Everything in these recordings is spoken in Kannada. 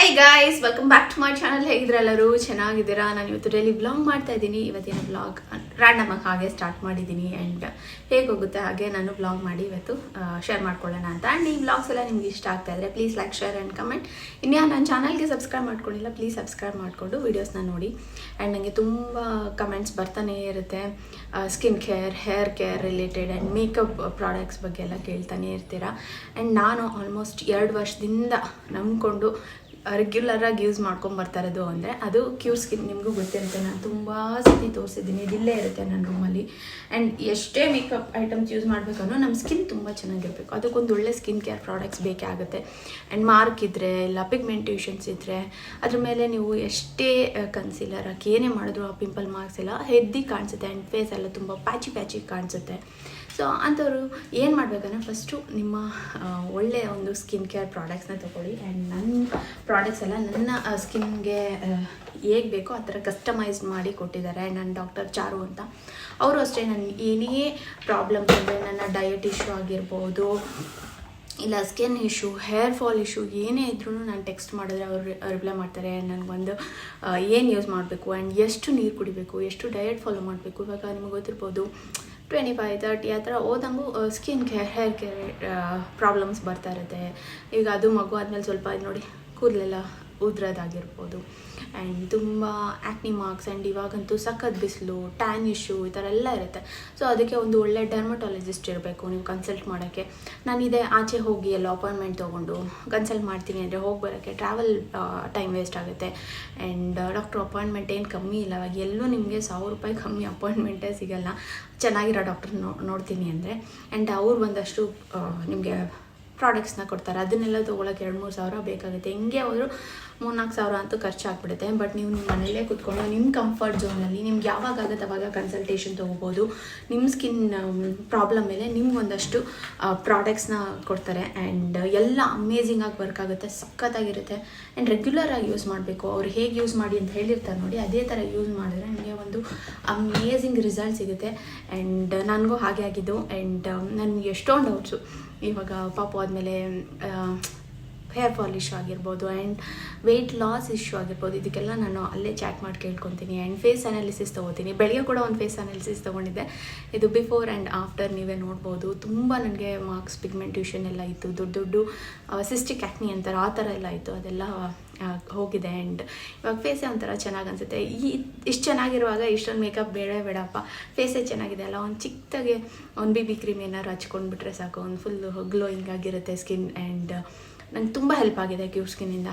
Hi guys welcome back to my channel ಹೇಗಿದ್ರೆ ಎಲ್ಲರೂ? ಚೆನ್ನಾಗಿದ್ದೀರಾ? ನಾನು ಇವತ್ತು ಡೈಲಿ ಬ್ಲಾಗ್ ಮಾಡ್ತಾ ಇದ್ದೀನಿ. ಇವತ್ತಿನ ಬ್ಲಾಗ್ ರ್ಯಾಂಡಮ್ ಆಗಿ ಹಾಗೆ ಸ್ಟಾರ್ಟ್ ಮಾಡಿದ್ದೀನಿ ಆ್ಯಂಡ್ ಹೇಗೆ ಹೋಗುತ್ತೆ ಹಾಗೆ ನಾನು ಬ್ಲಾಗ್ ಮಾಡಿ ಇವತ್ತು ಶೇರ್ ಮಾಡ್ಕೊಳ್ಳೋಣ ಅಂತ. ಆ್ಯಂಡ್ ಈ ಬ್ಲಾಗ್ಸ್ ಎಲ್ಲ ನಿಮ್ಗೆ ಇಷ್ಟ ಆಗ್ತಾ ಇದ್ರೆ please like share and comment ಇನ್ಯಾ ನನ್ನ ಚಾನಲ್ಗೆ ಸಬ್ಸ್ಕ್ರೈಬ್ ಮಾಡ್ಕೊಂಡಿಲ್ಲ ಪ್ಲೀಸ್ ಸಬ್ಸ್ಕ್ರೈಬ್ ಮಾಡಿಕೊಂಡು ವೀಡಿಯೋಸ್ನ ನೋಡಿ. ಆ್ಯಂಡ್ ನನಗೆ ತುಂಬ ಕಮೆಂಟ್ಸ್ ಬರ್ತಾನೆ ಇರುತ್ತೆ. Skin care hair care related and makeup products ಬಗ್ಗೆ ಎಲ್ಲ ಕೇಳ್ತಾನೆ ಇರ್ತೀರಾ. ಆ್ಯಂಡ್ ನಾನು ಆಲ್ಮೋಸ್ಟ್ ಎರಡು ವರ್ಷದಿಂದ ನಂಬ್ಕೊಂಡು ರೆಗ್ಯುಲರಾಗಿ ಯೂಸ್ ಮಾಡ್ಕೊಂಡು ಬರ್ತಾ ಇರೋದು ಅಂದರೆ ಅದು ಕ್ಯೂರ್ ಸ್ಕಿನ್ ನಿಮಗೂ ಗೊತ್ತಿರುತ್ತೆ ನಾನು ತುಂಬ ಸತಿ ತೋರಿಸಿದ್ದೀನಿ. ಇದಿಲ್ಲೇ ಇರುತ್ತೆ ನನ್ನ ರೂಮಲ್ಲಿ ಆ್ಯಂಡ್ ಎಷ್ಟೇ ಮೇಕಪ್ ಐಟಮ್ಸ್ ಯೂಸ್ ಮಾಡಬೇಕಂದ್ರೂ ನಮ್ಮ ಸ್ಕಿನ್ ತುಂಬ ಚೆನ್ನಾಗಿರಬೇಕು. ಅದಕ್ಕೊಂದು ಒಳ್ಳೆ ಸ್ಕಿನ್ ಕೇರ್ ಪ್ರಾಡಕ್ಟ್ಸ್ ಬೇಕೇ ಆಗುತ್ತೆ. ಆ್ಯಂಡ್ ಮಾರ್ಕ್ ಇದ್ದರೆ ಇಲ್ಲ ಪಿಗ್ಮೆಂಟೇಷನ್ಸ್ ಇದ್ದರೆ ಅದ್ರ ಮೇಲೆ ನೀವು ಎಷ್ಟೇ ಕನ್ಸಿಲರ್ ಹಾಕಿ ಏನೇ ಮಾಡಿದ್ರು ಆ ಪಿಂಪಲ್ ಮಾರ್ಕ್ಸ್ ಎಲ್ಲ ಹೆದ್ದಿ ಕಾಣಿಸುತ್ತೆ. ಆ್ಯಂಡ್ ಫೇಸ್ ಎಲ್ಲ ತುಂಬ ಪ್ಯಾಚಿ ಪ್ಯಾಚಿ ಕಾಣಿಸುತ್ತೆ. ಸೊ ಅಂಥವ್ರು ಏನು ಮಾಡಬೇಕಂದ್ರೆ ಫಸ್ಟು ನಿಮ್ಮ ಒಳ್ಳೆಯ ಒಂದು ಸ್ಕಿನ್ ಕೇರ್ ಪ್ರಾಡಕ್ಟ್ಸ್ನ ತೊಗೊಳ್ಳಿ. ಆ್ಯಂಡ್ ನನ್ನ ಪ್ರಾಡಕ್ಟ್ಸ್ ಎಲ್ಲ ನನ್ನ ಸ್ಕಿನ್ಗೆ ಹೇಗೆ ಬೇಕೋ ಆ ಥರ ಕಸ್ಟಮೈಸ್ ಮಾಡಿ ಕೊಟ್ಟಿದ್ದಾರೆ. ಆ್ಯಂಡ್ ನನ್ನ ಡಾಕ್ಟರ್ ಚಾರು ಅಂತ. ಅವರು ಅಷ್ಟೇ ನನ್ನ ಏನೇ ಪ್ರಾಬ್ಲಮ್ ಅಂದರೆ ನನ್ನ ಡಯಟ್ ಇಶ್ಯೂ ಆಗಿರ್ಬೋದು, ಇಲ್ಲ skin issue hair fall issue ಏನೇ ಇದ್ರೂ ನಾನು ಟೆಕ್ಸ್ಟ್ ಮಾಡಿದ್ರೆ ಅವರು ರಿಪ್ಲೈ ಮಾಡ್ತಾರೆ. ನನಗೊಂದು ಏನು ಯೂಸ್ ಮಾಡಬೇಕು? ಆ್ಯಂಡ್ ಎಷ್ಟು ನೀರು ಕುಡಿಬೇಕು? ಎಷ್ಟು ಡಯಟ್ ಫಾಲೋ ಮಾಡಬೇಕು? ಇವಾಗ ನಿಮಗೆ ಗೊತ್ತಿರ್ಬೋದು ಟ್ವೆಂಟಿ ಫೈವ್ ತರ್ಟಿ ಆ ಥರ ಹೋದಂಗೂ skin care hair care problems ಬರ್ತಾ ಇರುತ್ತೆ. ಈಗ ಅದು ಮಗು ಆದಮೇಲೆ ಸ್ವಲ್ಪ ನೋಡಿ, ಕೂದಲೆಲ್ಲ ಉದ್ರದಾಗಿರ್ಬೋದು. ಆ್ಯಂಡ್ ತುಂಬ ಆ್ಯಕ್ನಿ ಮಾರ್ಕ್ಸ್ ಆ್ಯಂಡ್ ಇವಾಗಂತೂ ಸಖತ್ ಬಿಸಿಲು ಟ್ಯಾನ್ ಇಶ್ಯೂ ಈ ಥರ ಎಲ್ಲ ಇರುತ್ತೆ. ಸೊ ಅದಕ್ಕೆ ಒಂದು ಒಳ್ಳೆ ಡರ್ಮಟಾಲಜಿಸ್ಟ್ ಇರಬೇಕು, ನೀವು ಕನ್ಸಲ್ಟ್ ಮಾಡೋಕ್ಕೆ. ನಾನಿದೆ ಆಚೆ ಹೋಗಿ ಎಲ್ಲ ಅಪಾಯಿಂಟ್ಮೆಂಟ್ ತೊಗೊಂಡು ಕನ್ಸಲ್ಟ್ ಮಾಡ್ತೀನಿ ಅಂದರೆ ಹೋಗಿ ಬರೋಕ್ಕೆ ಟ್ರಾವೆಲ್ ಟೈಮ್ ವೇಸ್ಟ್ ಆಗುತ್ತೆ. ಆ್ಯಂಡ್ ಡಾಕ್ಟ್ರ್ ಅಪಾಯಿಂಟ್ಮೆಂಟ್ ಏನು ಕಮ್ಮಿ ಇಲ್ಲ, ಇವಾಗ ಎಲ್ಲೂ ನಿಮಗೆ ಸಾವಿರ ರೂಪಾಯಿ ಕಮ್ಮಿ ಅಪಾಯಿಂಟ್ಮೆಂಟೇ ಸಿಗಲ್ಲ. ಚೆನ್ನಾಗಿರೋ ಡಾಕ್ಟರ್ ನೋಡ್ತೀನಿ ಅಂದರೆ. ಆ್ಯಂಡ್ ಅವ್ರು ಒಂದಷ್ಟು ನಿಮಗೆ ಪ್ರಾಡಕ್ಟ್ಸ್ನ ಕೊಡ್ತಾರೆ. ಅದನ್ನೆಲ್ಲ ತೊಗೊಳಕ್ಕೆ ಎರಡು ಮೂರು ಸಾವಿರ ಬೇಕಾಗುತ್ತೆ. ಹೆಂಗೆ ಹೋದ್ರು ಮೂರ್ನಾಲ್ಕು ಸಾವಿರ ಅಂತೂ ಖರ್ಚಾಗ್ಬಿಡುತ್ತೆ. ಬಟ್ ನೀವು ನಿಮ್ಮ ಮನೇಲೇ ಕುತ್ಕೊಂಡು ನಿಮ್ಮ ಕಂಫರ್ಟ್ ಝೋನಲ್ಲಿ ನಿಮ್ಗೆ ಯಾವಾಗ ಆಗುತ್ತೆ ಅವಾಗ ಕನ್ಸಲ್ಟೇಷನ್ ತೊಗೋಬೋದು. ನಿಮ್ಮ ಸ್ಕಿನ್ ಪ್ರಾಬ್ಲಮ್ ಮೇಲೆ ನಿಮ್ಗೊಂದಷ್ಟು ಪ್ರಾಡಕ್ಟ್ಸ್ನ ಕೊಡ್ತಾರೆ. ಆ್ಯಂಡ್ ಎಲ್ಲ ಅಮೇಝಿಂಗ್ ಆಗಿ ವರ್ಕ್ ಆಗುತ್ತೆ. ಸಖತ್ತಾಗಿರುತ್ತೆ. ಆ್ಯಂಡ್ ರೆಗ್ಯುಲರ್ ಆಗಿ ಯೂಸ್ ಮಾಡಬೇಕು. ಅವ್ರು ಹೇಗೆ ಯೂಸ್ ಮಾಡಿ ಅಂತ ಹೇಳಿರ್ತಾರೆ ನೋಡಿ. ಅದೇ ಥರ ಯೂಸ್ ಮಾಡಿದ್ರೆ ನನಗೆ ಒಂದು ಅಮೇಝಿಂಗ್ ರಿಸಲ್ಟ್ ಸಿಗುತ್ತೆ. ಆ್ಯಂಡ್ ನನಗೂ ಹಾಗೆ ಆಗಿದ್ದು. ಆ್ಯಂಡ್ ನನಗೆ ಎಷ್ಟೊಂದು ಡೌಟ್ಸು ಇವಾಗ ಪಾಪು ಆದಮೇಲೆ ಹೇರ್ ಫಾಲ್ ಇಶ್ಯೂ ಆಗಿರ್ಬೋದು ಆ್ಯಂಡ್ ವೆಯ್ಟ್ ಲಾಸ್ ಇಶ್ಯೂ ಆಗಿರ್ಬೋದು, ಇದಕ್ಕೆಲ್ಲ ನಾನು ಅಲ್ಲೇ ಚಾಟ್ ಮಾಡಿ ಕೇಳ್ಕೊತೀನಿ. ಆ್ಯಂಡ್ ಫೇಸ್ ಅನಾಲಿಸಿಸ್ ತೊಗೋತೀನಿ. ಬೆಳಗ್ಗೆ ಕೂಡ ಒಂದು ಫೇಸ್ ಅನಾಲಿಸಿಸ್ ತೊಗೊಂಡಿದ್ದೆ. ಇದು ಬಿಫೋರ್ ಆ್ಯಂಡ್ ಆಫ್ಟರ್ ನೀವೇ ನೋಡ್ಬೋದು. ತುಂಬ ನನಗೆ ಮಾರ್ಕ್ಸ್ ಪಿಗ್ಮೆಂಟೇಷನ್ ಎಲ್ಲ ಇತ್ತು. ದೊಡ್ಡ ದೊಡ್ಡ ಸಿಸ್ಟಿಕ್ ಆ್ಯಕ್ನಿ ಅಂತಾರೆ, ಆ ಥರ ಎಲ್ಲ ಇತ್ತು. ಅದೆಲ್ಲ ಹೋಗಿದೆ. ಆ್ಯಂಡ್ ಇವಾಗ ಫೇಸೇ ಒಂಥರ ಚೆನ್ನಾಗಿ ಅನಿಸುತ್ತೆ. ಈ, ಇಷ್ಟು ಚೆನ್ನಾಗಿರುವಾಗ ಇಷ್ಟೊಂದು ಮೇಕಪ್ ಬೇಡ ಬೇಡಪ್ಪ. ಫೇಸೇ ಚೆನ್ನಾಗಿದೆ ಅಲ್ಲ. ಒಂದು ಚಿಕ್ಕದಾಗೆ ಒಂದು ಬಿ ಬಿ ಕ್ರೀಮ್ ಏನಾದ್ರು ಹಚ್ಕೊಂಡ್ಬಿಟ್ರೆ ಸಾಕು. ಒಂದು ಫುಲ್ ಗ್ಲೋಯಿಂಗ್ ಆಗಿರುತ್ತೆ ಸ್ಕಿನ್ ಆ್ಯಂಡ್ ನಂಗೆ ತುಂಬ ಹೆಲ್ಪ್ ಆಗಿದೆ ಕ್ಯೂರ್ ಸ್ಕಿನ್ನಿಂದ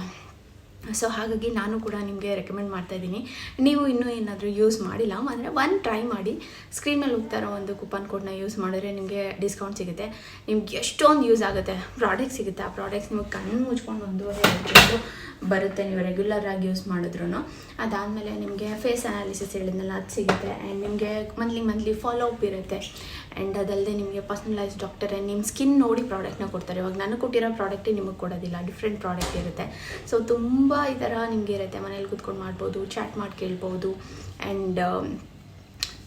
ಸೊ ಹಾಗಾಗಿ ನಾನು ಕೂಡ ನಿಮಗೆ ರೆಕಮೆಂಡ್ ಮಾಡ್ತಾ ಇದ್ದೀನಿ. ನೀವು ಇನ್ನೂ ಏನಾದರೂ ಯೂಸ್ ಮಾಡಿಲ್ಲ ಅಂದರೆ ಒನ್ ಟ್ರೈ ಮಾಡಿ ಸ್ಕ್ರೀನಲ್ಲಿ ಹೋಗ್ತಾ ಇರೋ ಒಂದು ಕೂಪನ್ ಕೋಡ್ನ ಯೂಸ್ ಮಾಡಿದ್ರೆ ನಿಮಗೆ ಡಿಸ್ಕೌಂಟ್ ಸಿಗುತ್ತೆ. ನಿಮ್ಗೆ ಎಷ್ಟೊಂದು ಯೂಸ್ ಆಗುತ್ತೆ ಪ್ರಾಡಕ್ಟ್ ಸಿಗುತ್ತೆ? ಆ ಪ್ರಾಡಕ್ಟ್ಸ್ ನಿಮಗೆ ಕಣ್ಣು ಮುಚ್ಕೊಂಡು ಒಂದು ಎರಡು ಬರುತ್ತೆ ನೀವು ರೆಗ್ಯುಲರ್ ಆಗಿ ಯೂಸ್ ಮಾಡಿದ್ರು ಅದಾದಮೇಲೆ ನಿಮಗೆ ಫೇಸ್ ಅನಾಲಿಸಿಸ್ ಹೇಳಿದ್ನಲ್ಲ, ಅದು ಸಿಗುತ್ತೆ. ಆ್ಯಂಡ್ ನಿಮಗೆ ಮಂತ್ಲಿ ಮಂತ್ಲಿ ಫಾಲೋ ಅಪ್ ಇರುತ್ತೆ. ಆ್ಯಂಡ್ ಅದಲ್ಲದೆ ನಿಮಗೆ ಪರ್ಸನಲೈಸ್ ಡಾಕ್ಟರೇ ನಿಮ್ಮ ಸ್ಕಿನ್ ನೋಡಿ ಪ್ರಾಡಕ್ಟ್ನ ಕೊಡ್ತಾರೆ. ಇವಾಗ ನನಗೆ ಕೊಟ್ಟಿರೋ ಪ್ರಾಡಕ್ಟೇ ನಿಮಗೆ ಕೊಡೋದಿಲ್ಲ ಡಿಫ್ರೆಂಟ್ ಪ್ರಾಡಕ್ಟ್ ಇರುತ್ತೆ. ಸೊ ತುಂಬ ಈ ಥರ ನಿಮಗೆ ಇರುತ್ತೆ. ಮನೇಲಿ ಕೂತ್ಕೊಂಡು ಮಾಡ್ಬೋದು ಚಾಟ್ ಮಾಡಿ ಕೇಳ್ಬೋದು. ಆ್ಯಂಡ್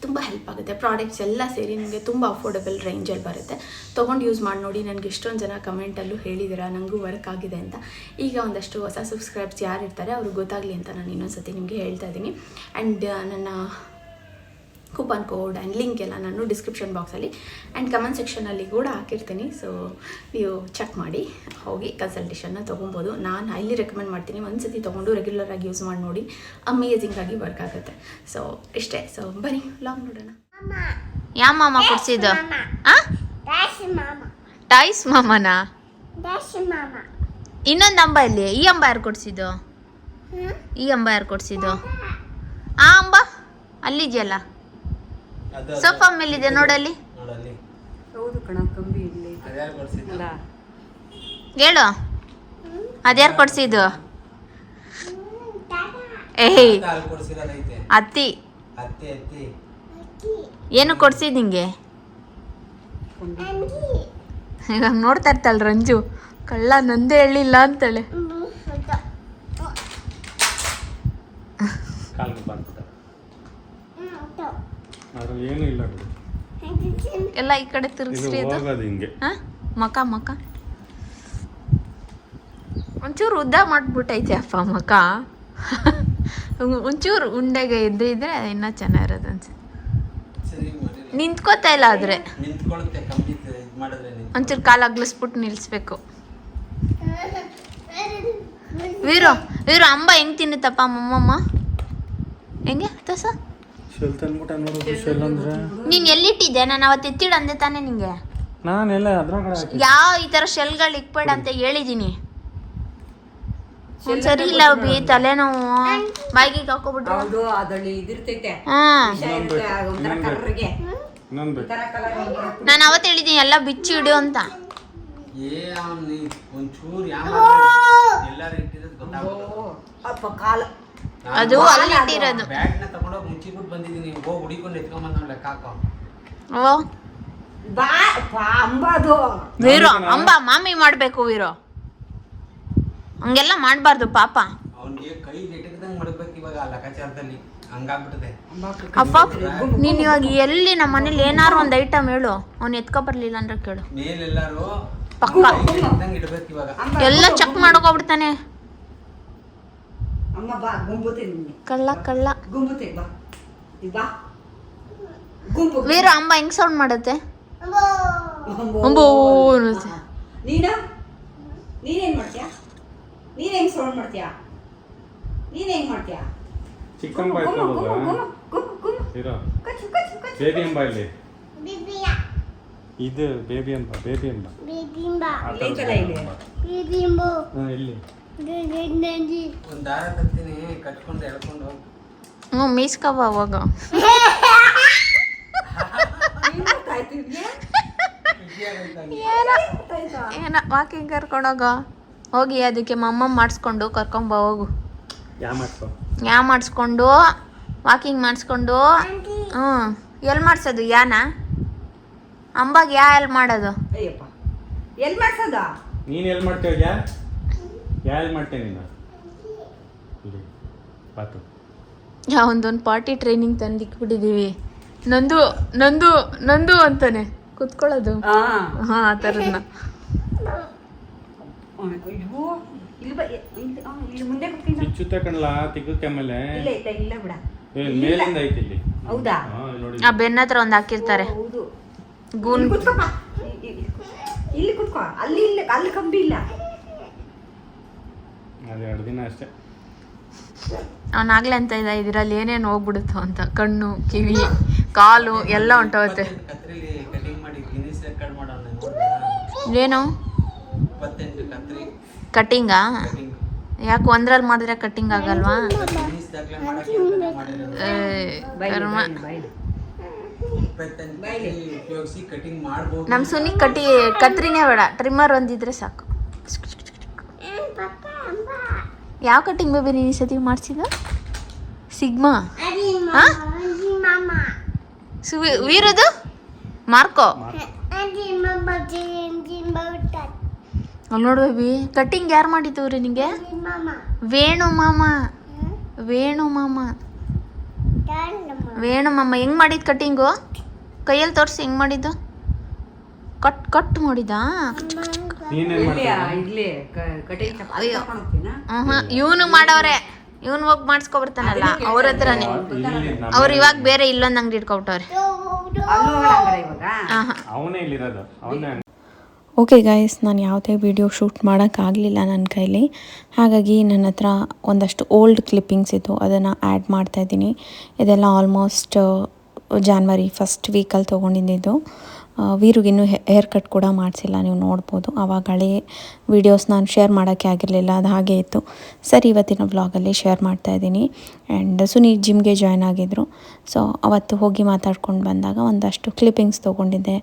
ತುಂಬ ಹೆಲ್ಪ್ ಆಗುತ್ತೆ. ಪ್ರಾಡಕ್ಟ್ಸ್ ಎಲ್ಲ ಸೇರಿ ನಿಮಗೆ ತುಂಬ ಅಫೋರ್ಡಬಲ್ ರೇಂಜಲ್ಲಿ ಬರುತ್ತೆ. ತೊಗೊಂಡು ಯೂಸ್ ಮಾಡಿ ನೋಡಿ ನನಗೆ ಎಷ್ಟೊಂದು ಜನ ಕಮೆಂಟಲ್ಲೂ ಹೇಳಿದ್ದೀರಾ ನನಗೂ ವರ್ಕ್ ಆಗಿದೆ ಅಂತ. ಈಗ ಒಂದಷ್ಟು ಹೊಸ ಸಬ್ಸ್ಕ್ರೈಬ್ಸ್ ಯಾರು ಇರ್ತಾರೆ ಅವ್ರಿಗೆ ಗೊತ್ತಾಗಲಿ ಅಂತ ನಾನು ಇನ್ನೊಂದು ಸತಿ ನಿಮಗೆ ಹೇಳ್ತಾ ಇದ್ದೀನಿ. ಆ್ಯಂಡ್ ನನ್ನ ಕೂಪನ್ ಕೋಡ್ ಆ್ಯಂಡ್ ಲಿಂಕ್ ಎಲ್ಲ ನಾನು ಡಿಸ್ಕ್ರಿಪ್ಷನ್ ಬಾಕ್ಸಲ್ಲಿ ಆ್ಯಂಡ್ ಕಮೆಂಟ್ ಸೆಕ್ಷನಲ್ಲಿ ಕೂಡ ಹಾಕಿರ್ತೀನಿ. ಸೊ ನೀವು ಚೆಕ್ ಮಾಡಿ, ಹೋಗಿ ಕನ್ಸಲ್ಟೇಷನ್ನ ತೊಗೊಬೋದು. ನಾನು ಹೈಲಿ ರೆಕಮೆಂಡ್ ಮಾಡ್ತೀನಿ. ಒಂದು ಸತಿ ತೊಗೊಂಡು ರೆಗ್ಯುಲರ್ ಆಗಿ ಯೂಸ್ ಮಾಡಿ ನೋಡಿ ಅಮೇಝಿಂಗ್ ಆಗಿ ವರ್ಕ್ ಆಗುತ್ತೆ. ಸೊ ಇಷ್ಟೇ. ಸೊ ಬನ್ನಿ ಲಾಂಗ್ ನೋಡೋಣ. ಯಾವ ಮಾಮ ಕೊಡ್ಸಿದ್ದು. ಟಾಯ್ಸ್ ಮಾಮನಾ. ಇನ್ನೊಂದು ಅಂಬ ಇಲ್ಲಿ. ಈ ಅಂಬ ಯಾರು ಕೊಡ್ಸಿದ್ದು? ಈ ಅಂಬ ಯಾರು ಕೊಡ್ಸಿದ್ದು? ಆ ಅಂಬ? ಅಲ್ಲಿದೆಯಲ್ಲ. ಸೋಫಾ ಮೇಲಿದೆ ನೋಡಲ್ಲಿ. ನೋಡಲ್ಲಿ. ಹೌದು ಕಣ ಕಂಬಿ ಇಲ್ಲಿ. ಅದ್ಯಾರು ಕೊಡ್ಸಿದ್ದು? ಅಲ್ಲ. ಹೇಳು. ಅದ್ಯಾರು ಕೊಡ್ಸಿದ್ದು? ಏಯ್. ಅತ್ತಿ. ಅತ್ತಿ ಅತ್ತಿ. ಏನು ಕೊಡ್ಸಿದ್ ನಿಂಗೆ. ಇವಾಗ ನೋಡ್ತಾ ಇರ್ತಾಳ ರಂಜು. ಕಳ್ಳ ನಂದೇ ಹೇಳಿಲ್ಲ ಅಂತಾಳೆ. ಕಾಲ್ಗೆ ಏನು ಇಲ್ಲ ಎಲ್ಲ ಈ ಕಡೆ ತಿರುಗಿಸ್ರಿ ಅದು ಹೋಗೋದು ಹಿಂಗೆ. ಹಾ? ಮಕ ಮಕ. ಒಂಚೂರು ಉದ್ದ ಮಾಡ್ಬಿಟ್ಟೈತೆ ಅಪ್ಪ ಮಕ. ಒಂಚೂರು ಉಂಡೆಗೆ ಇದ್ದು ಇದ್ರೆ ಇನ್ನೂ ಚೆನ್ನಾಗಿರೋದು ಅನ್ಸುತ್ತೆ. ನಿಂತ್ಕೋತಾ ಇಲ್ಲ ಆದ್ರೆ. ಒಂಚೂರು ಕಾಲು ಅಗ್ಲಿಸ್ಬಿಟ್ಟು ನಿಲ್ಲಿಸ್ಬೇಕು ವೀರು ವೀರು ಅಂಬ ಹೆಂಗ್ ತಿನ್ನುತ್ತಪ್ಪ ಮಮ್ಮಮ್ಮ? ಹೆಂಗೆ? ತಸ ಶೆಲ್ ತಂದ್ಬಿಟ್ಟು ನೋಡೋದು ಶೆಲ್ ಅಂದ್ರೆ. ನೀನ್ ಎಲ್ಲಿಟ್ಟಿದ್ದೆ? ನಾನು ಅವತ್ತು ಎತ್ತಿಡ ಅಂದೆ ತಾನೆ ನಿಂಗೆ. ನಾನೆಲ್ಲ ಯಾವ ಈ ತರ ಶೆಲ್ಗಳು ಇಕ್ಬೇಡ ಅಂತ ಹೇಳಿದೀನಿ. ಒಂದ್ ಸರಿ ಇಲ್ಲ ಬಿ ತಲೆನೋವು. ಬಾಯಿಗೆ ಹಾಕೋಬಿಟ್ರು. ಹೌದು ಅದ್ರಲ್ಲಿ ಇದಿರ್ತೈತೆ ನಾನು ಅವತ್ತು ಹೇಳಿದೀನಿ ಎಲ್ಲ ಬಿಚ್ಚಿ ಇಡು ಅಂತ. ಒಂಚೂರು ಎಲ್ಲಾರು ಕಾಲ. ಅದು ಅಲ್ಲಿ ಇಟ್ಟಿರೋದು. ಬ್ಯಾಟ್ನ ತಗೊಂಡೋಗಿ ಮುಚ್ಚಿಬಿಟ್ಟು ಬಂದಿದ್ದೀನಿ. ಹೋಗಿ ಹುಡಿಕೊಂಡು ಎತ್ಕೊಂಬಂದ್ ಲೆಕ್ಕ ಹಾಕೋ. ಓ ಬಾ ಬಾ ಅಂಬದು ವೀರೋ ಅಂಬ ಮಾಮಿ ಮಾಡಬೇಕು ವೀರೋ. ಹಂಗೆಲ್ಲ ಮಾಡಬಾರ್ದು ಪಾಪ. ಅವನಿಗೆ ಕೈ ಗೆಟಕದಂಗೆ ಮಾಡಬೇಕು ಇವಾಗ ಆ ಲೆಕ್ಕಾಚಾರದಲ್ಲಿ. ಹಂಗಾಗ್ಬಿಟ್ಟದೆ. ಅಪ್ಪ ನೀನ್ ಇವಾಗ ಎಲ್ಲಿ ನಮ್ಮ ಮನೇಲಿ ಏನಾರು ಒಂದ್ ಐಟಮ್ ಹೇಳು. ಅವ್ನು ಎತ್ಕೊ ಬರ್ಲಿಲ್ಲ ಅಂದ್ರೆ ಕೇಳು. ಮೇಲೆಲ್ಲಾರು ಪಕ್ಕ. ಇಡ್ಬೇಕು ಇವಾಗ. ಎಲ್ಲ ಚೆಕ್ ಮಾಡ್ಕೊಬಿಡ್ತಾನೆ. ಅಮ್ಮ ಬಾ ಗುಂಬುತೆ ನಿನ್ನೆ. ಕಳ್ಳ ಕಳ್ಳ. ಗುಂಬುತೆ ಬಾ. ಈಗ ಬಾ. ಗುಂಪು ವೀರ ಅಂಬ ಹೆಂಗ್ ಸೌಂಡ್ ಮಾಡುತ್ತೆ? ಅಂಬೋ. ಅನ್ನುತ್ತೆ. ನೀನ? ನೀನೇನ್ ಮಾಡ್ತೀಯಾ? ನೀನ್ ಹೆಂಗ್ ಸೌಂಡ್ ಮಾಡ್ತೀಯಾ? ನೀನ್ ಹೆಂಗ್ ಮಾಡ್ತೀಯಾ. ಬೇಬಿ ಎಂಬ ಇಲ್ಲಿ. ಇದು ಬೇಬಿ ಎಂಬ ಬೇಬಿ ಎಂಬ ಇಲ್ಲೈತಲ್ಲ ಇಲ್ಲಿ. ಎಂಬ. ಒಂದ್ ದಾರ ತರ್ತೀನಿ ಕಟ್ಕೊಂಡು ಎಳ್ಕೊಂಡು ಹೋಗು. ಹ್ಞೂ ಮೀಸ್ಕಬ ಅವಾಗ. ಏನ್ ವಾಕಿಂಗ್ ಕರ್ಕೊಂಡೋಗ ಹೋಗಿ. ಅದಕ್ಕೆ ಮಮ್ಮ ಮಾಡಿಸ್ಕೊಂಡು ಕರ್ಕೊಂಬ ಹೋಗು. ಯಾ ಮಾಡಿಸ್ಕೊಂಡು ವಾಕಿಂಗ್ ಮಾಡಿಸ್ಕೊಂಡು ಹ್ಞೂ. ಎಲ್ಲಿ ಮಾಡಿಸೋದು ಯಾನ? ಅಂಬಾಗ ಯಾ ಎಲ್ಲಿ ಮಾಡೋದು? ಎಲ್ಲಿ ಎಲ್ ಮಾಡ್ಸೋದ? ನೀನು ಎಲ್ಲಿ ಮಾಡ್ತೇವೆ ಎಲ್ಲಿ ಮಾಡ್ತೇನೆ ನೀನು. ಇಲ್ಲಿ ಪಾತು ಒಂದೊಂದು ಪಾರ್ಟಿ ಟ್ರೈನಿಂಗ್ ತಂದಿಕ್ಬಿಟ್ಟಿದ್ದೀವಿ ನಂದು ನಂದು ನಂದು ಅಂತಾನೆ. ಕುತ್ಕೊಳ್ಳೋದು. ಹಾ ಹಾ ಆ ಥರದ್ನ. ಅಯ್ಯೋ ಇಲ್ಲಿ ಬಾ ಎ- ಆ, ಇಲ್ಲಿ ಮುಂದೆ ಕೂತ್ಕೊಂಡು ಚುಚ್ಚುತ್ತ ಕಣ್ಲ ತಿಕ್ಕಕ್ಕೆ ಆಮೇಲೆ ಇಲ್ಲ ಇಲ್ಲ ಇಲ್ಲ ಬಿಡ. ಮೇಲಿಂದ ಐತಿ ಇಲ್ಲಿ. ಹೌದಾ? ಆ ಬೆನ್ನ ಹತ್ರ ಒಂದು ಹಾಕಿರ್ತಾರೆ. ಹೌದು. ಗೂನ್. ಇಲ್ಲಿ ಕುತ್ಕೋ. ಅಲ್ಲಿ ಇಲ್ಲ ಅಲ್ಲಿ ಕಂಬಿ ಇಲ್ಲ. ಅದು ಎರಡು ದಿನ ಅಷ್ಟೇ. ಅವನಾಗ್ಲೇ ಅಂತ ಇದ್ದ ಇದರಲ್ಲಿ ಏನೇನು ಹೋಗ್ಬಿಡುತ್ತೋ ಅಂತ. ಕಣ್ಣು ಕಿವಿ ಕಾಲು ಎಲ್ಲ ಹೊಂಟೋಗುತ್ತೆ. ಏನು? ಕಟ್ಟಿಂಗಾ ಕಟಿಂಗ್ ಯಾಕೆ ಒಂದ್ರಲ್ಲಿ ಮಾಡಿದ್ರೆ ಕಟ್ಟಿಂಗ್ ಆಗಲ್ವಾ? ನಮ್ಮ ಸುನಿ ಕಟ್ಟಿ ಕತ್ರಿನೇ ಬೇಡ. ಟ್ರಿಮ್ಮರ್ ಒಂದಿದ್ರೆ ಸಾಕು. ಯಾವ ಕಟ್ಟಿಂಗ್ ಬೇಬಿ ನೀನು ಈ ಸತಿ ಮಾಡಿಸಿದ ಸಿಗ್ಮಾ? ವೀರದು? ಮಾರ್ಕೋ. ಅಲ್ಲಿ ನೋಡು ಬೇಬಿ ಕಟ್ಟಿಂಗ್ ಯಾರು ಮಾಡಿದ್ದು ರೀ ನಿಂಗೆ? ಅರಿ ವೇಣು ಮಾಮ. ವೇಣು ಮಾಮ. ವೇಣು ಮಾಮ ಹೆಂಗ್ ಮಾಡಿದ್ದು ಕಟ್ಟಿಂಗು ಕೈಯಲ್ಲಿ ತೋರಿಸಿ ಹೆಂಗ್ ಮಾಡಿದ್ದು? ಕಟ್ ಕಟ್ ಮಾಡಿದ ಇವನು ಮಾಡವ್ರೆ. ಇವನ್ ಹೋಗಿ ಮಾಡಿಸ್ಕೊಬರ್ತಾನಲ್ಲ ಅವ್ರ ಹತ್ರನೇ ಅವ್ರು ಇವಾಗ ಬೇರೆ ಇಲ್ಲೊಂದ್ ಅಂಗಡಿ ಇಟ್ಕೊಬಿಟ್ಟವ್ರೆ. ಅಲ್ಲೂ ಹೋಗಲ್ಲ ಹಂಗಾರೆ ಇವಾಗ? ಆಹಾ. ಇಲ್ಲಿರೋದು. ಅವನೇ ಓಕೆ ಗೈಸ್ ನಾನು ಯಾವುದೇ ವಿಡಿಯೋ ಶೂಟ್ ಮಾಡೋಕ್ಕಾಗಲಿಲ್ಲ ನನ್ನ ಕೈಲಿ. ಹಾಗಾಗಿ ನನ್ನ ಹತ್ರ ಒಂದಷ್ಟು ಓಲ್ಡ್ ಕ್ಲಿಪ್ಪಿಂಗ್ಸ್ ಇತ್ತು ಅದನ್ನು ಆ್ಯಡ್ ಮಾಡ್ತಾಯಿದ್ದೀನಿ ಇದೆಲ್ಲ ಆಲ್ಮೋಸ್ಟ್ ಜಾನ್ವರಿ ಫಸ್ಟ್ ವೀಕಲ್ಲಿ ತೊಗೊಂಡಿದ್ದು. ವೀರಿಗಿನ್ನೂ ಹೇರ್ ಕಟ್ ಕೂಡ ಮಾಡಿಸಿಲ್ಲ, ನೀವು ನೋಡ್ಬೋದು. ಆವಾಗ ಹಳೆ ವೀಡಿಯೋಸ್ ನಾನು ಶೇರ್ ಮಾಡೋಕ್ಕೆ ಆಗಿರಲಿಲ್ಲ, ಅದು ಹಾಗೆ ಇತ್ತು. ಸರಿ, ಇವತ್ತಿನ ವ್ಲಾಗಲ್ಲಿ ಶೇರ್ ಮಾಡ್ತಾಯಿದ್ದೀನಿ ಆ್ಯಂಡ್ ಸುನಿ ಜಿಮ್ಗೆ ಜಾಯ್ನ್ ಆಗಿದ್ದರು ಸೊ ಅವತ್ತು ಹೋಗಿ ಮಾತಾಡ್ಕೊಂಡು ಬಂದಾಗ ಒಂದಷ್ಟು ಕ್ಲಿಪ್ಪಿಂಗ್ಸ್ ತೊಗೊಂಡಿದ್ದೆ.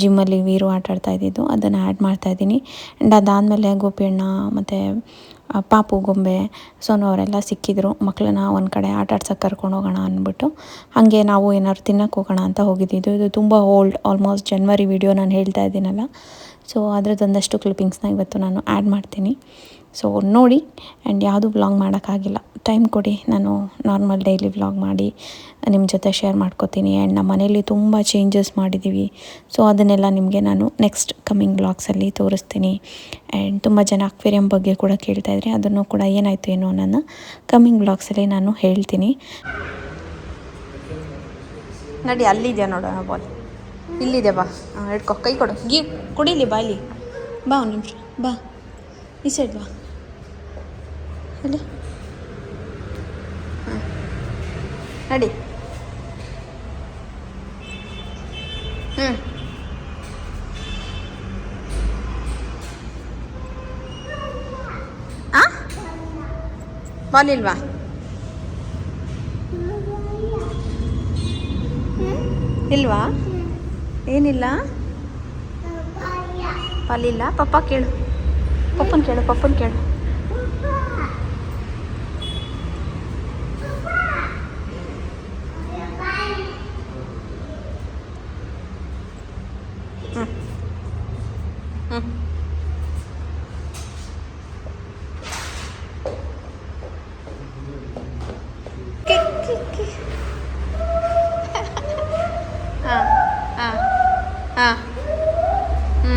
ಜಿಮ್ಮಲ್ಲಿ ವೀರು ಆಟ ಆಡ್ತಾ ಇದ್ದಿದ್ದು, ಅದನ್ನು ಆ್ಯಡ್ ಮಾಡ್ತಾಯಿದ್ದೀನಿ ಆ್ಯಂಡ್ ಅದಾದಮೇಲೆ ಗೋಪಿಯಣ್ಣ ಮತ್ತು ಪಾಪು ಗೊಂಬೆ ಸೋನು ಅವರೆಲ್ಲ ಸಿಕ್ಕಿದ್ರು. ಮಕ್ಕಳನ್ನ ಒಂದು ಕಡೆ ಆಟ ಆಡ್ಸೋಕೆ ಕರ್ಕೊಂಡು ಹೋಗೋಣ ಅಂದ್ಬಿಟ್ಟು ಹಾಗೆ ನಾವು ಏನಾದ್ರು ತಿನ್ನಕ್ಕೆ ಹೋಗೋಣ ಅಂತ ಹೋಗಿದ್ದಿದ್ದು. ಇದು ತುಂಬ ಓಲ್ಡ್ ಆಲ್ಮೋಸ್ಟ್ ಜನ್ವರಿ ವಿಡಿಯೋ ನಾನು ಹೇಳ್ತಾ ಇದ್ದೀನಲ್ಲ. ಸೊ ಅದರದ್ದೊಂದಷ್ಟು ಕ್ಲಿಪ್ಪಿಂಗ್ಸ್ನ ಇವತ್ತು ನಾನು ಆ್ಯಡ್ ಮಾಡ್ತೀನಿ. ಸೊ ನೋಡಿ ಆ್ಯಂಡ್ ಯಾವುದು ವ್ಲಾಗ್ ಮಾಡೋಕ್ಕಾಗಿಲ್ಲ. ಟೈಮ್ ಕೊಡಿ, ನಾನು ನಾರ್ಮಲ್ ಡೈಲಿ ವ್ಲಾಗ್ ಮಾಡಿ ನಿಮ್ಮ ಜೊತೆ ಶೇರ್ ಮಾಡ್ಕೋತೀನಿ. ಆ್ಯಂಡ್ ನಮ್ಮ ಮನೇಲಿ ತುಂಬ ಚೇಂಜಸ್ ಮಾಡಿದ್ದೀವಿ ಸೊ ಅದನ್ನೆಲ್ಲ ನಿಮಗೆ ನಾನು ನೆಕ್ಸ್ಟ್ ಕಮ್ಮಿಂಗ್ ಬ್ಲಾಗ್ಸಲ್ಲಿ ತೋರಿಸ್ತೀನಿ. ಆ್ಯಂಡ್ ತುಂಬ ಜನ ಅಕ್ವೇರಿಯಂ ಬಗ್ಗೆ ಕೂಡ ಕೇಳ್ತಾಯಿದ್ರಿ ಅದನ್ನು ಕೂಡ ಏನಾಯಿತು ಏನೋ ನನ್ನ ಕಮ್ಮಿಂಗ್ ಬ್ಲಾಗ್ಸಲ್ಲಿ ನಾನು ಹೇಳ್ತೀನಿ. ನಡಿ, ಅಲ್ಲಿದೆಯಾ ನೋಡೋಣ ಬಾಲ್ ಇಲ್ಲಿದೆ ಬಾ. ಹಿಡ್ಕೊ, ಕೈ ಕೊಡು. ಗೀ, ಕುಡಿಲಿ, ಬಾ ಇಲ್ಲಿ. ಬಾ ಒಂದು ನಿಮಿಷ. ಬಾ. ಈ ಸೈಡ್ ಬಾ. ಅಲ್ಲಿ? ಹಾಂ. ನಡಿ. ಹ್ಞೂ ಆ? ಬಾಲ್ ಇಲ್ವಾ? ಇಲ್ವಾ ಏನಿಲ್ಲ? ಪಾಲಿಲ್ಲ ಪಪ್ಪ ಕೇಳು. ಪಪ್ಪನ ಕೇಳು ಪಪ್ಪನ ಕೇಳು ಹ್ಮ್. ಹ್ಮ್. ಕಿ, ಕಿ, ಕಿ. ಹಾಂ ಹಾಂ ಹಾಂ ಹ್ಞೂ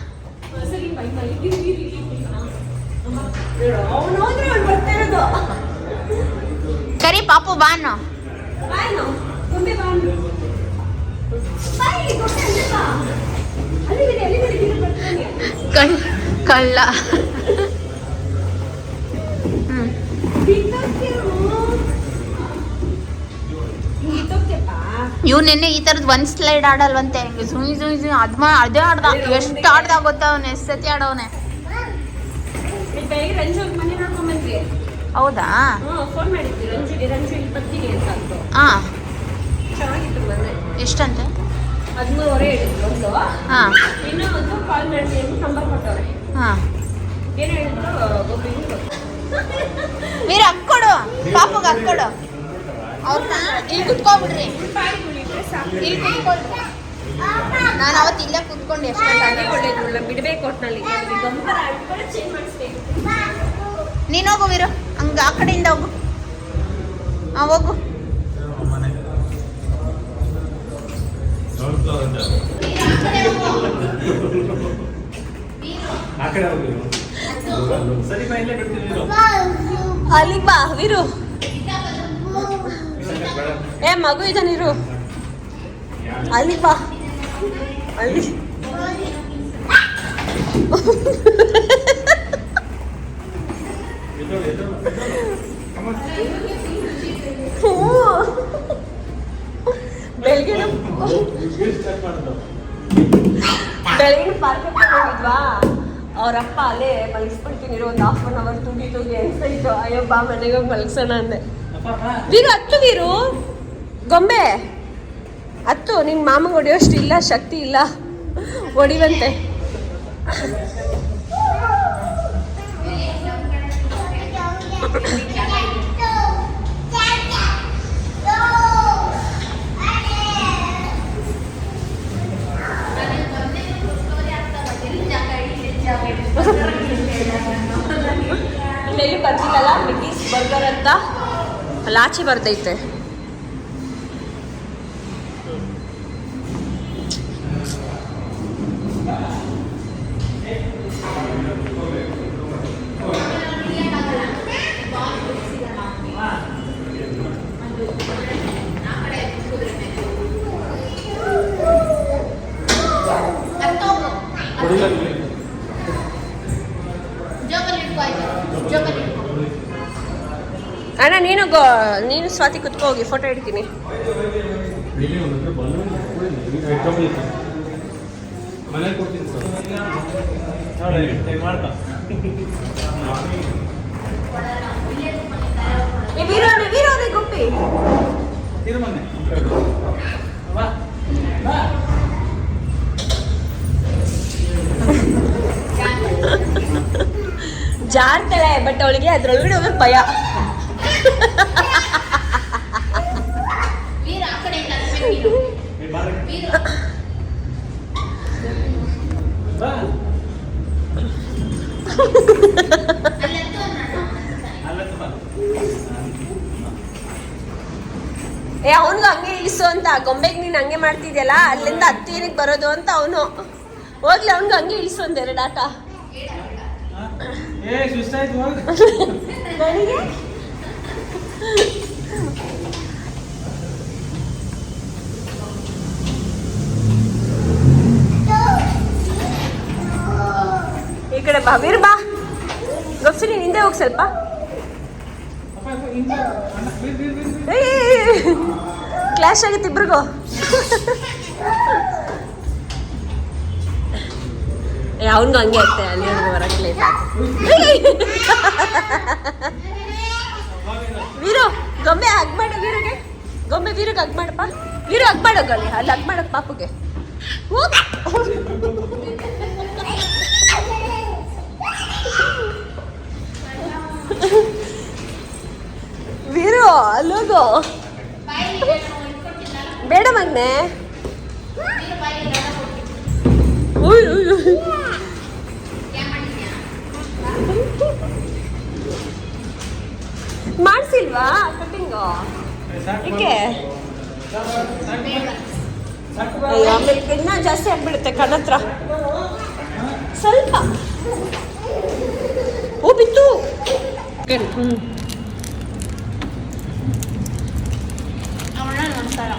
ಕರಿ ಪಾಪು ಬಾನು ಕಳ್ಳ ಇವ್ ನಿನ್ನೆ ಈ ತರದ್ ಒಂದ್ ಸ್ಲೈಡ್ ಆಡಲ್ವಂತೆ. ಹಿಂಗೆ ಸುಮ್ಮನೆ ಸುಮ್ಮನೆ ಸುಮ್ಮನೆ ಅದ್ ಅದೇ ಆಡ್ದ. ಎಷ್ಟು ಆಡ್ದ ಗೊತ್ತ ಅವನ ಎಷ್ಟು ಸತಿ ಆಡವನೆ. ಹೌದಾ? ಫೋನ್ ಮಾಡಿದ್ವಿ ರಂಜುಗೆ ರಂಜು ಇಲ್ಲಿ ಬರ್ತೀನಿ ಅಂತ ಅಂದ್ರು. ಹಾ ಚೆನ್ನಾಗಿತ್ತು ಬಂದೆ. ಎಷ್ಟಂತೆ? ಹದಿಮೂರುವರೆ ಹೇಳಿದ್ರು ಒಂದು. ಹಾ. ಇನ್ನೂ ಒಂದು ಕಾಲ್ ಮಾಡಿ ಅಂತ ನಂಬರ್ ಕೊಟ್ಟವ್ರೆ. ಹಾ. ಏನು ಹೇಳಿದ್ರು? ಒಬ್ಬರಿಗೆ ವೀರ ಹಾಕ್ಕೊಡು ಪಾಪಗೆ ಹಾಕ್ಕೊಡು ಅವ್ರನ್ನ ಇಲ್ಲಿ ಕುತ್ಕೊಬಿಡ್ರಿ ಇಲ್ಲಿ ಕುತ್ಕೊಳ್ರಿ ನಾನು ಅವತ್ತು ಇಲ್ಲೇ ಕುತ್ಕೊಂಡು ಒಳ್ಳೇದು ಬಿಡಬೇಕು ಒಟ್ಟಿನಲ್ಲಿ ನೀನು ಹೋಗು ವೀರು. ಹಂಗ ಆ ಕಡೆಯಿಂದ ಹೋಗು. ಹಾಂ ಹೋಗು. ಅಲ್ಲಿಗೆ ಬಾ ವೀರು ಏ ಮಗು ಇದ್ದಾನಿರು ಅಲ್ಲಿ ಬಾ. ಅಲ್ಲಿ. ಬೆಳಗ್ಗೆ ಪಾರ್ಕ್ ಹೋಗಿದ್ವಾ? ಅವರಪ್ಪ ಅಲ್ಲೇ ಮಲಗಿಸ್ಬಿಡ್ತೀನಿ ಒಂದು ಹಾಫ್ ಅನ್ ಅವರ್ ತೂಗಿ ತೂಗಿ ಅನ್ಸಾಯ್ತು ಅಯ್ಯೋ ಬಾ ಮನೆಗೆ ಹೋಗಿ ಮಲಗ್ಸೋಣ ಅಂದೆ. ವೀರು ಹತ್ತು ವೀರು. ಗೊಂಬೆ. ಹತ್ತು ನಿನ್ನ ಮಾಮಂಗೆ ಹೊಡೆಯೋಷ್ಟು ಇಲ್ಲ ಶಕ್ತಿ ಇಲ್ಲ. ಹೊಡಿವಂತೆ. ಇಲ್ಲೆಲ್ಲಿ ಬರ್ತಿಲ್ಲಲ್ಲ ಮಿಕ್ಕೀಸ್ ಬರ್ಗರ್ ಅಂತ ಲಾಚಿ ಬರ್ತೈತೆ. ಅಣ್ಣ ನೀನು ಗೋ- ನೀನು ಸ್ವಾತಿ ಕುತ್ಕೋ ಹೋಗಿ ಫೋಟೋ ಹಿಡ್ತೀನಿ. ವೀರೋನೆ ಗುಪ್ಪಿ. ಜಾರ್ತಾಳೆ ಬಟ್ ಅವಳಿಗೆ ಅದ್ರೊಳಗಡೆ ಹೋಗೋದು ಭಯ. ಏ ಅವನ್ಗೂ ಹಂಗೆ ಇಳಿಸು ಅಂತ. ಗೊಂಬೆಗೆ ನೀನು ಹಂಗೆ ಮಾಡ್ತಿದ್ಯಲ್ಲ ಅಲ್ಲಿಂದ ಹತ್ತಿ ಏನಕ್ಕೆ ಬರೋದು ಅಂತ ಅವನು. ಹೋಗ್ಲಿ ಅವನು ಹಂಗೆ ಇಳಿಸು ಅಂತ ಎರಡು ಆಟ ಏ ಸುಸ್ತಾಯ್ತು ನನಗೆ ಈ ಕಡೆ ಬಾ ವೀರ್ ಬಾ. ಗೊಪ್ಸಿ ನೀನು ಹಿಂದೆ ಹೋಗಿ ಸ್ವಲ್ಪ. ಕ್ಲಾಶ್ ಆಗಿತ್ತು ಇಬ್ರಿಗೂ. ಅವನಿಗೂ ಹಂಗೆ ಆಗ್ತದೆ ಅಲ್ಲಿ ಬರಕ್ ಲೇಟ್ ವೀರು ಗೊಂಬೆ ಹಗ್ ಮಾಡು ವೀರಿಗೆ. ಗೊಂಬೆ ವೀರಿಗೆ ಹಗ್ ಮಾಡಪ್ಪ. ವೀರು ಹಗ್ ಮಾಡೋಗ ಅಲ್ಲಿ ಹಗ್ ಮಾಡೋಕ್ ಪಾಪುಗೆ. ವೀರು ಅಲ್ಲೋಗು ಬೇಡ ಮಗ್ನೆ. ಮಾಡ್ಸಿಲ್ವಾ ಕಟ್ಟಿಂಗು ಸಾಕು. ಏಕೆ. ಆಮೇಲೆ ಇನ್ನೂ ಜಾಸ್ತಿ ಆಗ್ಬಿಡುತ್ತೆ ಕಣ್ಣತ್ರ. ಸ್ವಲ್ಪ. ಓ ಬಿತ್ತು. ಅವಳ ನಮಸ್ಕಾರ